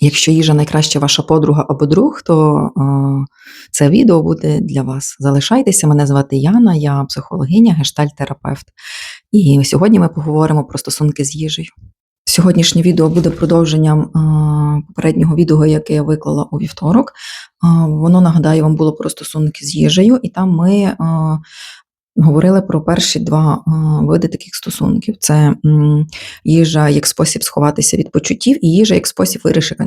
Якщо їжа найкраща ваша подруга або друг, то е, це відео буде для вас. Залишайтеся, мене звати Яна, я психологиня, гештальт-терапевт. І сьогодні ми поговоримо про стосунки з їжею. Сьогоднішнє відео буде продовженням е, попереднього відео, яке я виклала у вівторок. Е, воно нагадаю вам було про стосунки з їжею, і там ми е, говорили про перші два е, види таких стосунків: це їжа як спосіб сховатися від почуттів, і їжа як спосіб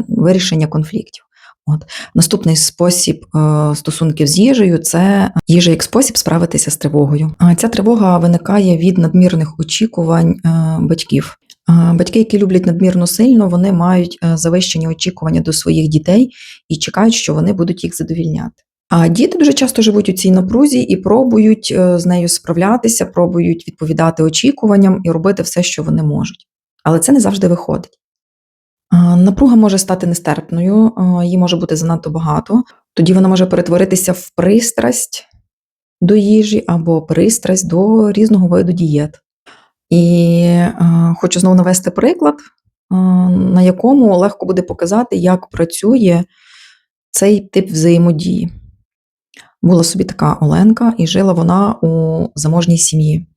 вирішення, конфліктів. От наступний спосіб е, стосунків з їжею це їжа як спосіб справитися з тривогою. А ця тривога виникає від надмірних очікувань е, батьків. Е, Батьки, які люблять надмірно сильно, вони мають е, завищені очікування до своїх дітей і чекають, що вони будуть їх задовільняти. А діти дуже часто живуть у цій напрузі і пробують е, з нею справлятися, пробують відповідати очікуванням і робити все, що вони можуть. Але це не завжди виходить. Напруга може стати нестерпною, її може бути занадто багато. Тоді вона може перетворитися в пристрасть до їжі або пристрасть до різного виду дієт. І хочу знову навести приклад, на якому легко буде показати, як працює цей тип взаємодії. Була собі така Оленка, і жила вона у заможній сім'ї.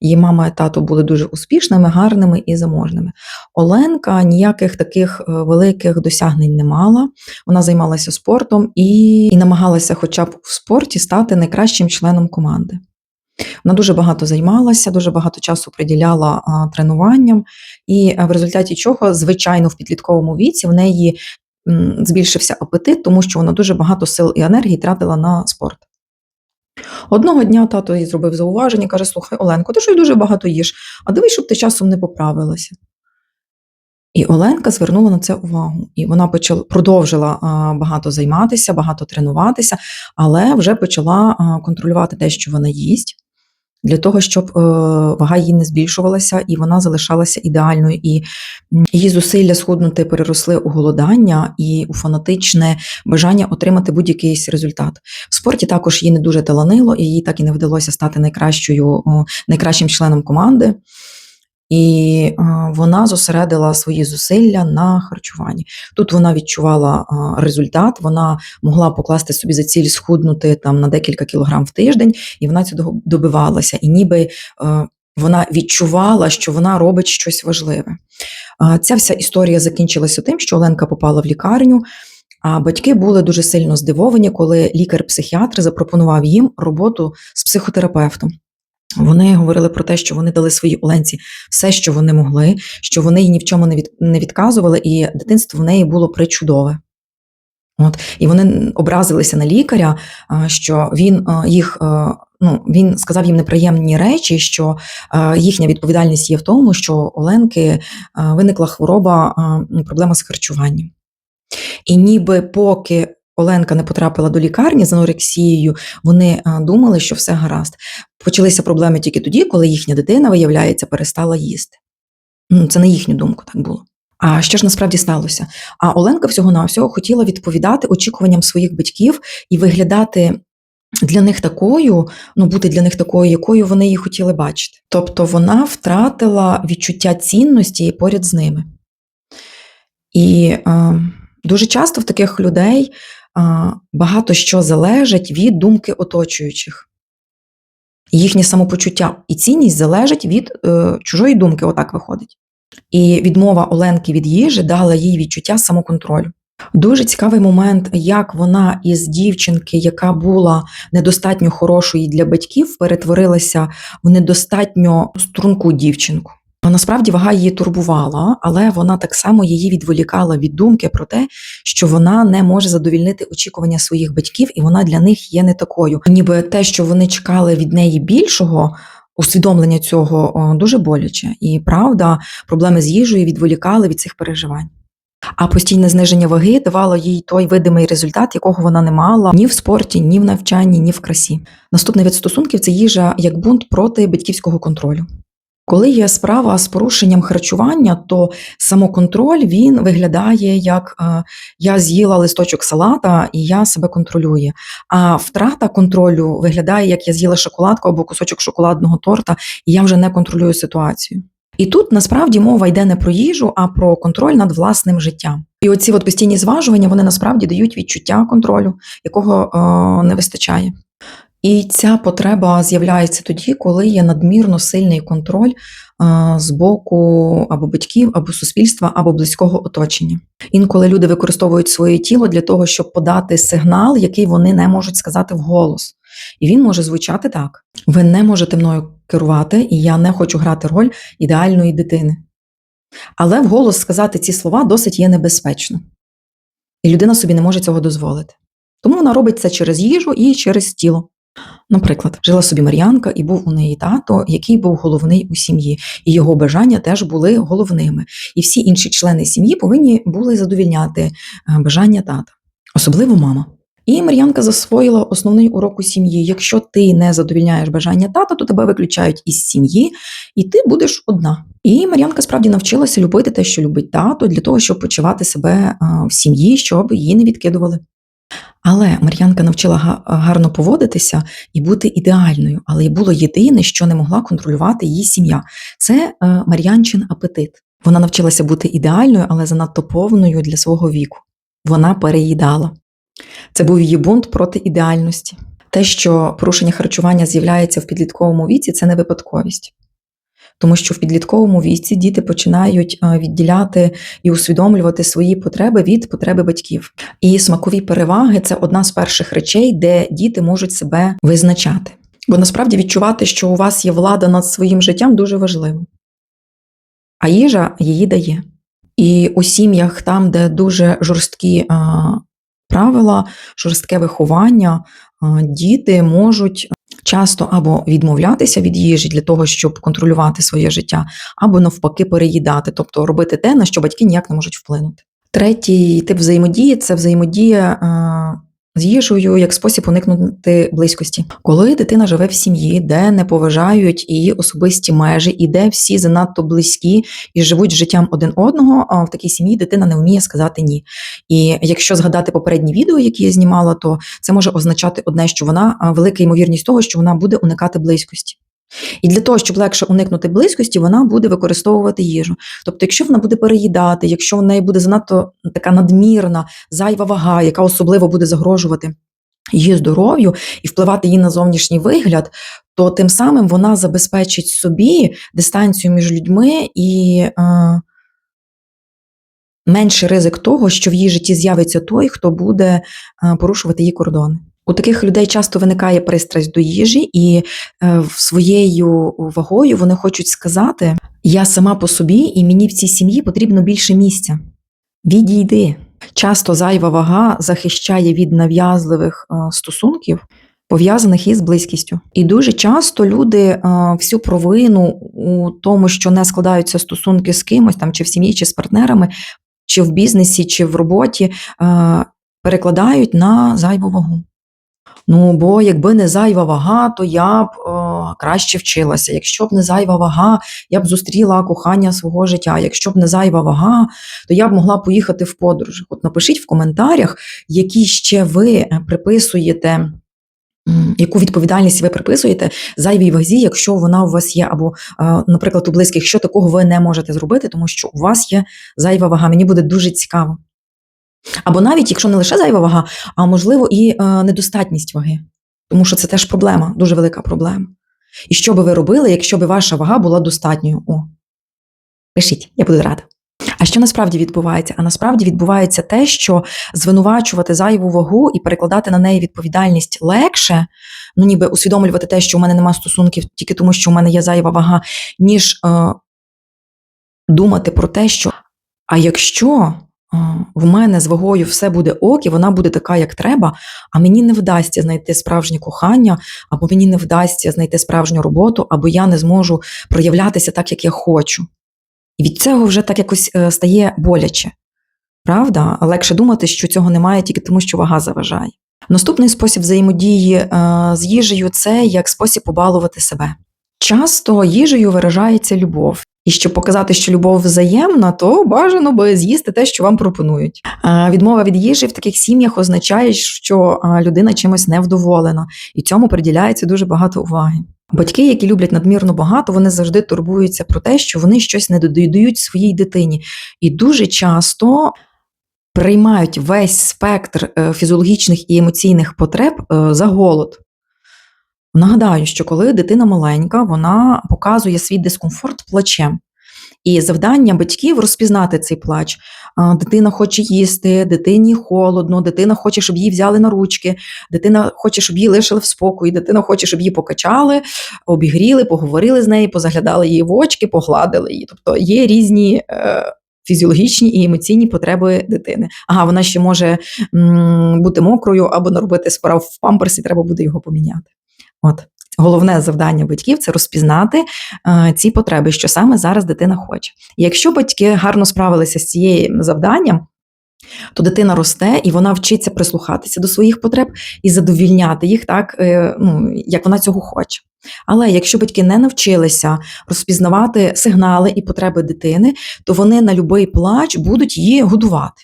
Її мама і тато були дуже успішними, гарними і заможними. Оленка ніяких таких е, великих досягнень не мала. Вона займалася спортом і, і намагалася, хоча б в спорті, стати найкращим членом команди. Вона дуже багато займалася, дуже багато часу приділяла а, тренуванням, і е, в результаті чого, звичайно, в підлітковому віці в неї збільшився апетит, тому що вона дуже багато сил і енергії тратила на спорт. Одного дня тато їй зробив зауваження, каже: Слухай, Оленко, ти щось дуже багато їш, а дивись, щоб ти часом не поправилася. І Оленка звернула на це увагу. І вона почала продовжила багато займатися, багато тренуватися, але вже почала контролювати те, що вона їсть, для того, щоб е, вага її не збільшувалася, і вона залишалася ідеальною. І її зусилля схуднути переросли у голодання і у фанатичне бажання отримати будь-який результат. В спорті також її не дуже таланило, і їй так і не вдалося стати найкращою, найкращим членом команди. І е, вона зосередила свої зусилля на харчуванні. Тут вона відчувала е, результат, вона могла покласти собі за ціль схуднути там на декілька кілограм в тиждень, і вона цього добивалася. І ніби е, вона відчувала, що вона робить щось важливе. Ця вся історія закінчилася тим, що Оленка попала в лікарню. А батьки були дуже сильно здивовані, коли лікар-психіатр запропонував їм роботу з психотерапевтом. Вони говорили про те, що вони дали своїй Оленці все, що вони могли, що вони їй ні в чому не, від, не відказували, і дитинство в неї було причудове. От, і вони образилися на лікаря, що він їх. Ну, він сказав їм неприємні речі, що їхня відповідальність є в тому, що Оленки виникла хвороба, проблема з харчуванням. І ніби поки Оленка не потрапила до лікарні з анорексією, вони е, думали, що все гаразд. Почалися проблеми тільки тоді, коли їхня дитина, виявляється, перестала їсти. Ну, Це на їхню думку так було. А що ж насправді сталося? А Оленка всього-навсього хотіла відповідати очікуванням своїх батьків і виглядати для них такою, ну бути для них такою, якою вони її хотіли бачити. Тобто вона втратила відчуття цінності поряд з ними. І е, дуже часто в таких людей багато що залежить від думки оточуючих. Їхнє самопочуття і цінність залежить від е, чужої думки, отак виходить. І відмова Оленки від їжі дала їй відчуття самоконтролю. Дуже цікавий момент, як вона із дівчинки, яка була недостатньо хорошою для батьків, перетворилася в недостатньо струнку дівчинку. Насправді вага її турбувала, але вона так само її відволікала від думки про те, що вона не може задовільнити очікування своїх батьків, і вона для них є не такою. Ніби те, що вони чекали від неї більшого. Усвідомлення цього дуже боляче, і правда, проблеми з їжею відволікали від цих переживань. А постійне зниження ваги давало їй той видимий результат, якого вона не мала ні в спорті, ні в навчанні, ні в красі. Наступний вид стосунків це їжа як бунт проти батьківського контролю. Коли є справа з порушенням харчування, то самоконтроль він виглядає як е, я з'їла листочок салата і я себе контролюю. А втрата контролю виглядає, як я з'їла шоколадку або кусочок шоколадного торта, і я вже не контролюю ситуацію. І тут насправді мова йде не про їжу, а про контроль над власним життям. І оці от постійні зважування вони насправді дають відчуття контролю, якого е, не вистачає. І ця потреба з'являється тоді, коли є надмірно сильний контроль з боку або батьків, або суспільства, або близького оточення. Інколи люди використовують своє тіло для того, щоб подати сигнал, який вони не можуть сказати вголос. І він може звучати так: ви не можете мною керувати, і я не хочу грати роль ідеальної дитини. Але вголос сказати ці слова досить є небезпечно. І людина собі не може цього дозволити. Тому вона робить це через їжу і через тіло. Наприклад, жила собі Мар'янка, і був у неї тато, який був головний у сім'ї, і його бажання теж були головними. І всі інші члени сім'ї повинні були задовільняти е, бажання тата, особливо мама. І Мар'янка засвоїла основний урок у сім'ї: якщо ти не задовільняєш бажання тата, то тебе виключають із сім'ї, і ти будеш одна. І Мар'янка справді навчилася любити те, що любить тато, для того, щоб почувати себе е, в сім'ї, щоб її не відкидували. Але Мар'янка навчила гарно поводитися і бути ідеальною, але й було єдине, що не могла контролювати її сім'я. Це е, Мар'янчин апетит. Вона навчилася бути ідеальною, але занадто повною для свого віку. Вона переїдала. Це був її бунт проти ідеальності. Те, що порушення харчування з'являється в підлітковому віці, це не випадковість. Тому що в підлітковому віці діти починають е, відділяти і усвідомлювати свої потреби від потреби батьків. І смакові переваги це одна з перших речей, де діти можуть себе визначати. Бо насправді відчувати, що у вас є влада над своїм життям, дуже важливо. А їжа її дає. І у сім'ях, там, де дуже жорсткі а, правила, жорстке виховання, а, діти можуть часто або відмовлятися від їжі для того, щоб контролювати своє життя, або навпаки переїдати, тобто робити те, на що батьки ніяк не можуть вплинути. Третій тип взаємодії це взаємодія а, з їжею як спосіб уникнути близькості. Коли дитина живе в сім'ї, де не поважають її особисті межі, і де всі занадто близькі і живуть життям один одного, а в такій сім'ї дитина не вміє сказати ні. І якщо згадати попередні відео, які я знімала, то це може означати одне, що вона велика ймовірність того, що вона буде уникати близькості. І для того, щоб легше уникнути близькості, вона буде використовувати їжу. Тобто, якщо вона буде переїдати, якщо в неї буде занадто така надмірна, зайва вага, яка особливо буде загрожувати її здоров'ю і впливати її на зовнішній вигляд, то тим самим вона забезпечить собі дистанцію між людьми і е, менший ризик того, що в її житті з'явиться той, хто буде е, порушувати її кордони. У таких людей часто виникає пристрасть до їжі, і е, своєю вагою вони хочуть сказати: я сама по собі, і мені в цій сім'ї потрібно більше місця. Відійди. Часто зайва вага захищає від нав'язливих е, стосунків, пов'язаних із близькістю. І дуже часто люди е, всю провину у тому, що не складаються стосунки з кимось, там чи в сім'ї, чи з партнерами, чи в бізнесі, чи в роботі, перекладають на зайву вагу. Ну, бо якби не зайва вага, то я б е, краще вчилася. Якщо б не зайва вага, я б зустріла кохання свого життя. Якщо б не зайва вага, то я б могла поїхати в подорож. От напишіть в коментарях, які ще ви приписуєте. Яку відповідальність ви приписуєте зайвій вазі, якщо вона у вас є, або, е, наприклад, у близьких, що такого ви не можете зробити, тому що у вас є зайва вага. Мені буде дуже цікаво. Або навіть якщо не лише зайва вага, а можливо і е, недостатність ваги. Тому що це теж проблема, дуже велика проблема. І що би ви робили, якщо б ваша вага була достатньою? О, пишіть, я буду рада. А що насправді відбувається? А насправді відбувається те, що звинувачувати зайву вагу і перекладати на неї відповідальність легше, ну ніби усвідомлювати те, що у мене немає стосунків тільки тому, що у мене є зайва вага, ніж е, думати про те, що а якщо в мене з вагою все буде ок, і вона буде така, як треба, а мені не вдасться знайти справжнє кохання, або мені не вдасться знайти справжню роботу, або я не зможу проявлятися так, як я хочу. І від цього вже так якось е, стає боляче. Правда? Легше думати, що цього немає тільки тому, що вага заважає. Наступний спосіб взаємодії е, з їжею це як спосіб побалувати себе. Часто їжею виражається любов. І щоб показати, що любов взаємна, то бажано би з'їсти те, що вам пропонують. Відмова від їжі в таких сім'ях означає, що людина чимось невдоволена, і цьому приділяється дуже багато уваги. Батьки, які люблять надмірно багато, вони завжди турбуються про те, що вони щось не додають своїй дитині. І дуже часто приймають весь спектр е, фізіологічних і емоційних потреб е, за голод. Нагадаю, що коли дитина маленька, вона показує свій дискомфорт плачем. І завдання батьків розпізнати цей плач. Дитина хоче їсти, дитині холодно, дитина хоче, щоб її взяли на ручки, дитина хоче, щоб її лишили в спокої, дитина хоче, щоб її покачали, обігріли, поговорили з нею, позаглядали її в очки, погладили її. Тобто є різні. Е, Фізіологічні і емоційні потреби дитини. Ага, вона ще може бути мокрою або наробити справ в памперсі, треба буде його поміняти. От головне завдання батьків це розпізнати е, ці потреби, що саме зараз дитина хоче. Якщо батьки гарно справилися з цією завданням, то дитина росте і вона вчиться прислухатися до своїх потреб і задовільняти їх так, е, ну, як вона цього хоче. Але якщо батьки не навчилися розпізнавати сигнали і потреби дитини, то вони на будь-який плач будуть її годувати.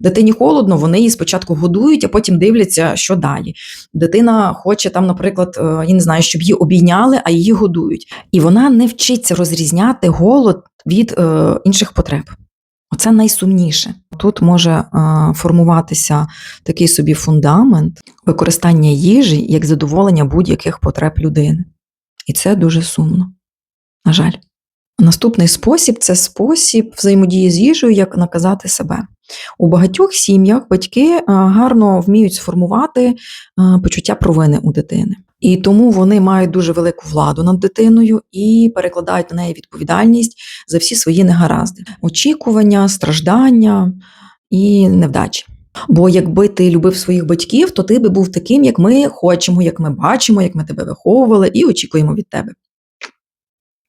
Дитині холодно, вони її спочатку годують, а потім дивляться, що далі. Дитина хоче там, наприклад, е, я не знаю, щоб її обійняли, а її годують. І вона не вчиться розрізняти голод від е, інших потреб. Оце найсумніше. Тут може е, формуватися такий собі фундамент використання їжі як задоволення будь-яких потреб людини. І це дуже сумно. На жаль. Наступний спосіб це спосіб взаємодії з їжею, як наказати себе. У багатьох сім'ях батьки е, гарно вміють сформувати е, почуття провини у дитини. І тому вони мають дуже велику владу над дитиною і перекладають на неї відповідальність за всі свої негаразди, очікування, страждання і невдачі. Бо якби ти любив своїх батьків, то ти би був таким, як ми хочемо, як ми бачимо, як ми тебе виховували, і очікуємо від тебе.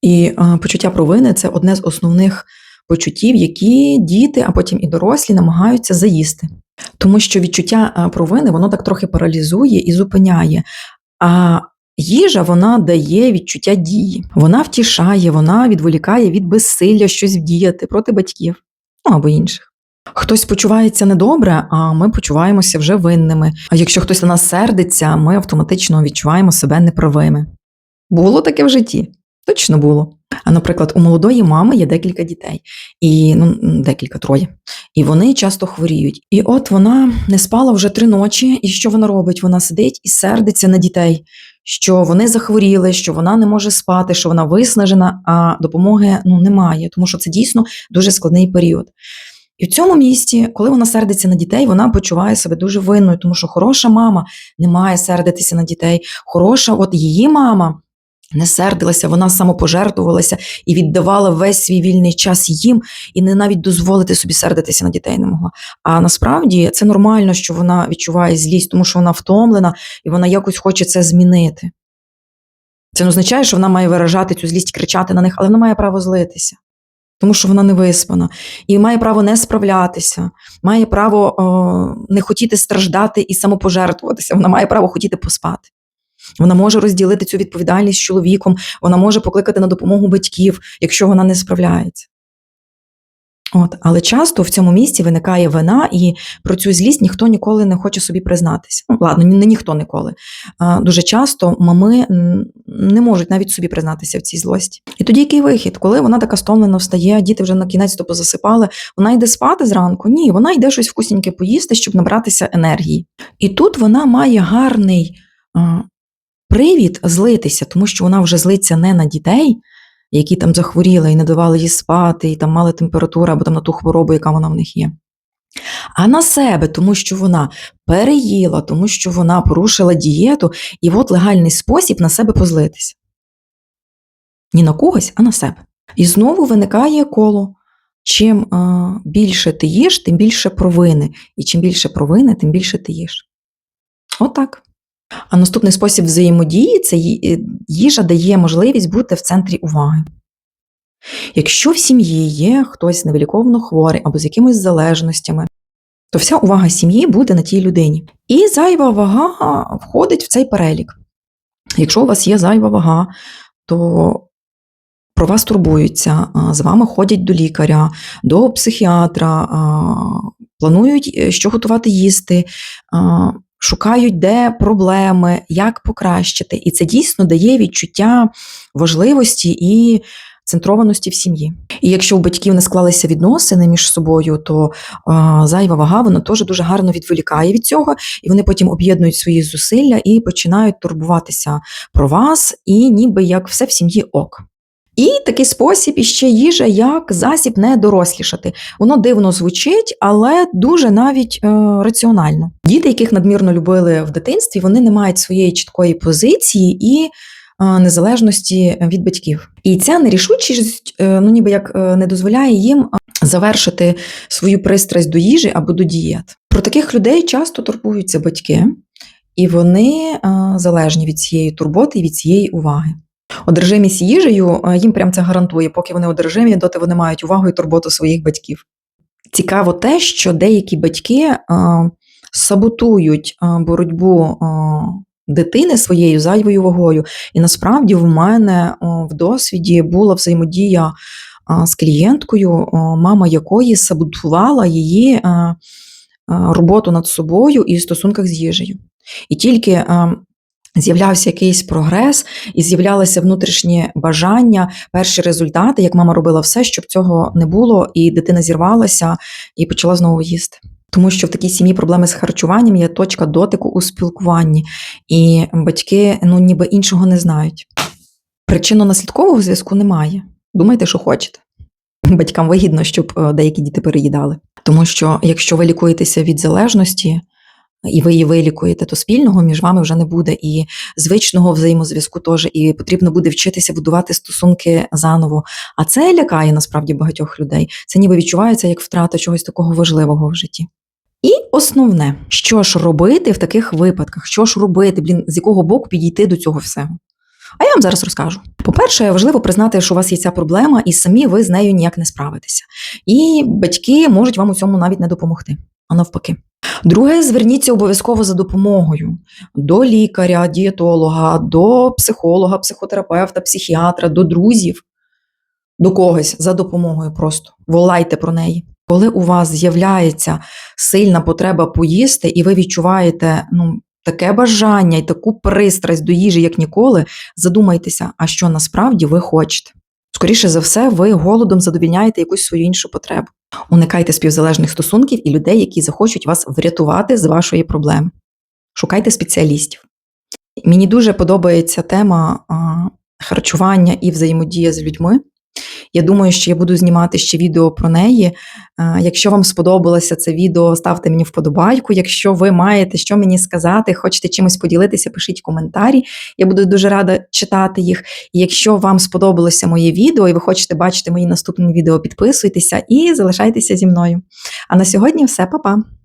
І почуття провини це одне з основних почуттів, які діти, а потім і дорослі намагаються заїсти. Тому що відчуття провини воно так трохи паралізує і зупиняє. А їжа вона дає відчуття дії. Вона втішає, вона відволікає від безсилля щось вдіяти проти батьків ну або інших. Хтось почувається недобре, а ми почуваємося вже винними. А якщо хтось на нас сердиться, ми автоматично відчуваємо себе неправими. Було таке в житті. Точно було. А наприклад, у молодої мами є декілька дітей, і ну декілька троє. І вони часто хворіють. І от вона не спала вже три ночі. І що вона робить? Вона сидить і сердиться на дітей, що вони захворіли, що вона не може спати, що вона виснажена, а допомоги ну немає, тому що це дійсно дуже складний період. І в цьому місці, коли вона сердиться на дітей, вона почуває себе дуже винною, тому що хороша мама не має сердитися на дітей. Хороша, от її мама не сердилася, вона самопожертвувалася і віддавала весь свій вільний час їм, і не навіть дозволити собі сердитися на дітей не могла. А насправді це нормально, що вона відчуває злість, тому що вона втомлена і вона якось хоче це змінити. Це не означає, що вона має виражати цю злість, кричати на них, але вона має право злитися. Тому що вона не виспана і має право не справлятися, має право о, не хотіти страждати і самопожертвуватися. Вона має право хотіти поспати. Вона може розділити цю відповідальність з чоловіком, вона може покликати на допомогу батьків, якщо вона не справляється. От, Але часто в цьому місці виникає вина, і про цю злість ніхто ніколи не хоче собі признатися. Ну, ладно, не ніхто ніколи. А, Дуже часто мами не можуть навіть собі признатися в цій злості. І тоді який вихід, коли вона така стомлена встає, діти вже на кінець то позасипали, вона йде спати зранку? Ні, вона йде щось вкусненьке поїсти, щоб набратися енергії. І тут вона має гарний привід злитися, тому що вона вже злиться не на дітей, які там захворіли і не давали їй спати, і там мали температуру або там на ту хворобу, яка вона в них є. А на себе, тому що вона переїла, тому що вона порушила дієту, і от легальний спосіб на себе позлитися. Ні на когось, а на себе. І знову виникає коло. Чим а, більше ти їш, тим більше провини. І чим більше провини, тим більше ти їш. Отак. А наступний спосіб взаємодії це е, їжа дає можливість бути в центрі уваги. Якщо в сім'ї є хтось невиліковно хворий або з якимись залежностями, то вся увага сім'ї буде на тій людині. І зайва вага входить в цей перелік. Якщо у вас є зайва вага, то про вас турбуються, з вами ходять до лікаря, до психіатра, планують, е, що готувати їсти, шукають, де проблеми, як покращити. І це дійсно дає відчуття важливості і центрованості в сім'ї. І якщо у батьків не склалися відносини між собою, то а, зайва вага вона теж дуже гарно відволікає від цього, і вони потім об'єднують свої зусилля і починають турбуватися про вас, і ніби як все в сім'ї ок. І такий спосіб іще їжа як засіб не дорослішати. Воно дивно звучить, але дуже навіть е, раціонально. Діти, яких надмірно любили в дитинстві, вони не мають своєї чіткої позиції і е, незалежності від батьків. І ця нерішучість, е, ну ніби як е, не дозволяє їм е, завершити свою пристрасть до їжі або до дієт. Про таких людей часто турбуються батьки, і вони е, залежні від цієї турботи і від цієї уваги. Одержимість їжею їм прям це гарантує, поки вони одержимі, доти вони мають увагу і турботу своїх батьків. Цікаво те, що деякі батьки саботують боротьбу дитини своєю зайвою вагою. І насправді в мене в досвіді була взаємодія з клієнткою, мама якої саботувала її роботу над собою і в стосунках з їжею. І тільки з'являвся якийсь прогрес, і з'являлося внутрішнє бажання, перші результати, як мама робила все, щоб цього не було, і дитина зірвалася і почала знову їсти. Тому що в такій сім'ї проблеми з харчуванням є точка дотику у спілкуванні, і батьки ну ніби іншого не знають. Причинно-наслідкового зв'язку немає. Думайте, що хочете. Батькам вигідно, щоб е, деякі діти переїдали. Тому що якщо ви лікуєтеся від залежності, і ви її вилікуєте, то спільного між вами вже не буде, і звичного взаємозв'язку теж, і потрібно буде вчитися будувати стосунки заново. А це лякає насправді багатьох людей. Це ніби відчувається як втрата чогось такого важливого в житті. І основне, що ж робити в таких випадках, що ж робити, блін, з якого боку підійти до цього всього. А я вам зараз розкажу. По-перше, важливо признати, що у вас є ця проблема, і самі ви з нею ніяк не справитеся. І батьки можуть вам у цьому навіть не допомогти, а навпаки. Друге, зверніться обов'язково за допомогою до лікаря, дієтолога, до психолога, психотерапевта, психіатра, до друзів, до когось за допомогою просто. Волайте про неї. Коли у вас з'являється сильна потреба поїсти, і ви відчуваєте ну, таке бажання і таку пристрасть до їжі, як ніколи, задумайтеся, а що насправді ви хочете. Скоріше за все, ви голодом задовільняєте якусь свою іншу потребу. Уникайте співзалежних стосунків і людей, які захочуть вас врятувати з вашої проблеми. Шукайте спеціалістів. Мені дуже подобається тема харчування і взаємодія з людьми. Я думаю, що я буду знімати ще відео про неї. Якщо вам сподобалося це відео, ставте мені вподобайку. Якщо ви маєте що мені сказати, хочете чимось поділитися, пишіть коментарі. Я буду дуже рада читати їх. І якщо вам сподобалося моє відео і ви хочете бачити мої наступні відео, підписуйтеся і залишайтеся зі мною. А на сьогодні все, па-па!